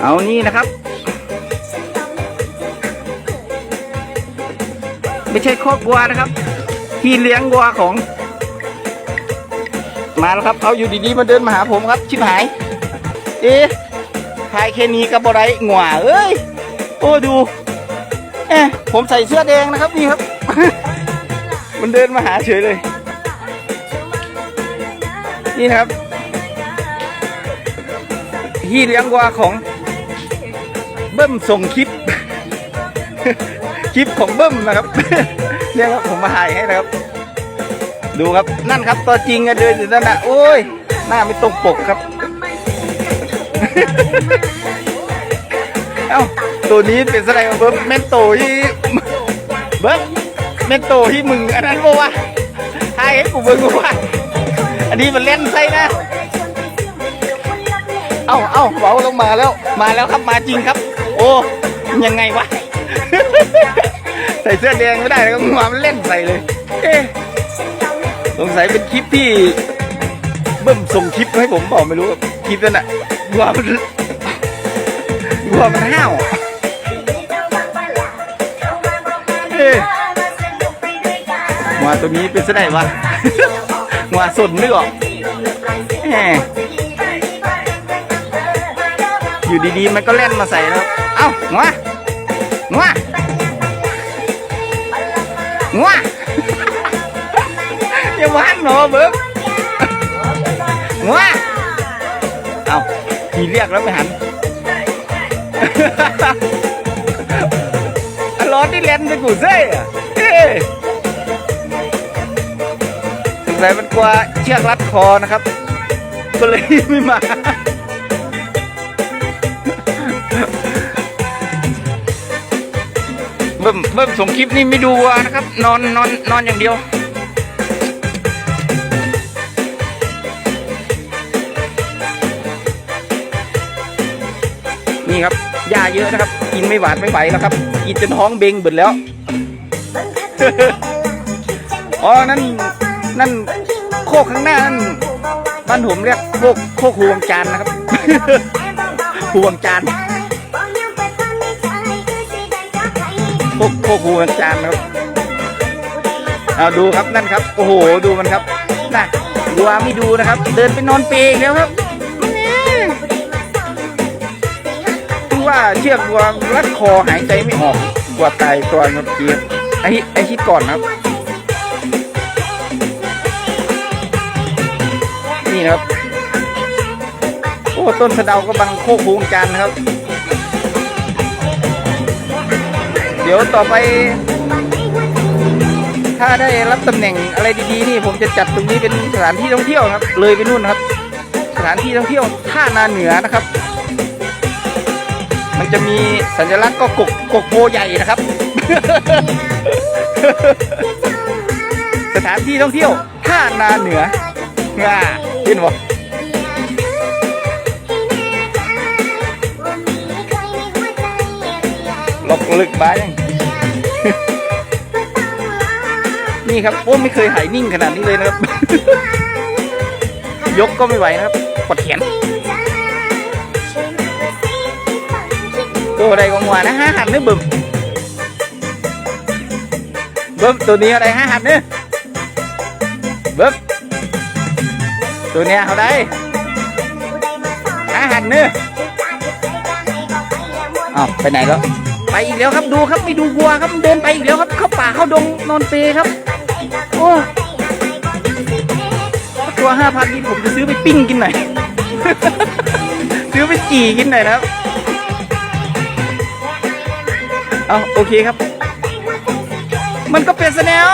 เอานี่นะครับ ไม่ใช่คอกวัวนะครับ ที่เลี้ยงวัวของ มาแล้วครับ เอาอยู่ดีๆมาเดินมาหาผมครับ ชิบหาย เอ๊ะทายแค่นี้กับบไรหง่าเอ้ย โอ้ดู เอ๊ะผมใส่เสื้อแดงนะครับนี่ครับ มันเดินมาหาเฉยเลย นี่ครับที่เลี้ยงวัวของ เบิ้มส่งคลิป คลิปของเบิ้มนะครับ เนี่ยครับผมมาถ่ายให้นะครับ ดูครับนั่นครับตัวจริงอะเดินอยู่นั่นนะโอ้ย หน้าไม่ตรงปกครับ เอ้าตัวนี้เป็นอะไรเบิ้มแม่นโตที่เบิ้มแม่นโตที่มึงอันนั้นบอกว่าถ่ายให้กูเบิ้งบอกว่าอันนี้มันเล่นใส่นะเอ้าเอ้าเบาลงมาแล้ว มาแล้วครับ มาจริงครับ โอ้ยังไงวะ ใส่เสื้อแดงไม่ได้แล้วก็มาเล่นใส่เลย เอ๊สงสัยเป็นคลิปที่เบิ่มส่งคลิปให้ผมบอกไม่รู้คลิปนั้นอะวัวมันวัวมันห้าวเอ๊ะวัวตัวนี้เป็นเสไนวะวัวสนนึกออก อยู่ดีๆ มันก็เล่นมาใส่แล้ว เอ้างัวงัวงัวอย่ามาหันหนอเบิ้งงัวเอ้าทีเรียกแล้วไม่หันร้อนที่เล่นไปกูเซ่เอ้ยสงสัยมันกลัวเชือกรัดคอนะครับ ก็เลยไม่มา เบิ่มเบิ่มส่งคลิปนี่ไม่ดูวัวนะครับ นอนนอนนอนอย่างเดียว นี่ครับหญ้าเยอะนะครับ กินไม่หวานไม่ไหวแล้วครับ กินจนท้องเบงเบิดแล้ว อ๋อ นั่น นั่นโคกข้างหน้านั่นบ้านผมเรียกโคกโคกหวงจานนะครับหวงจาน พวกพวกครูอาจารย์นะครับเอาดูครับนั่นครับ โอ้โหดูมันครับน่ะดูว่าไม่ดูนะครับ เดินไปนอนเปรย์อีกแล้วครับคือว่าเชือกวัวรัดคอหายใจไม่ออกกลัวตายตัวเจี๊ยบไอ้ไอ้คิดก่อนนะครับ นี่นะครับโอ้ต้นสะเดาก็บังโคกคูงจานนะครับ ดี๋ยวต่อไป ถ้าได้รับตำแหน่งอะไรดีๆนี่ ผมจะจัดตรงนี้เป็นสถานที่ท่องเที่ยวครับ เลยไปนู่นครับ สถานที่ท่องเที่ยวท่านาเหนือนะครับ มันจะมีสัญลักษณ์ก็กกกกโพใหญ่นะครับ สถานที่ท่องเที่ยวท่านาเหนืองาเห็นบ่ ลกลึกบ้ายังนี่ครับโอ้ไม่เคยหายนิ่งขนาดนี้เลยนะครับ ยกก็ไม่ไหวนะครับปวดแขนตัวอะไรของหัวนะห้าหันนึกบึมบึมตัวนี้อะไรห้าหันนึกบึมตัวเนี้ยเอาได้ห้าหันนึกอ้าวไปไหนแล้ว ไปอีกแล้วครับดูครับไม่ดูวัวครับเดินไปอีกแล้วครับ เข้าป่าเข้าดงนอนเปรครับ โอ้ตัวห้าพันนี่ผมจะซื้อไปปิ้งกินหน่อยซื้อไปจี่กินหน่อยนะครับเอาโอเคครับ มันก็เป็นแนล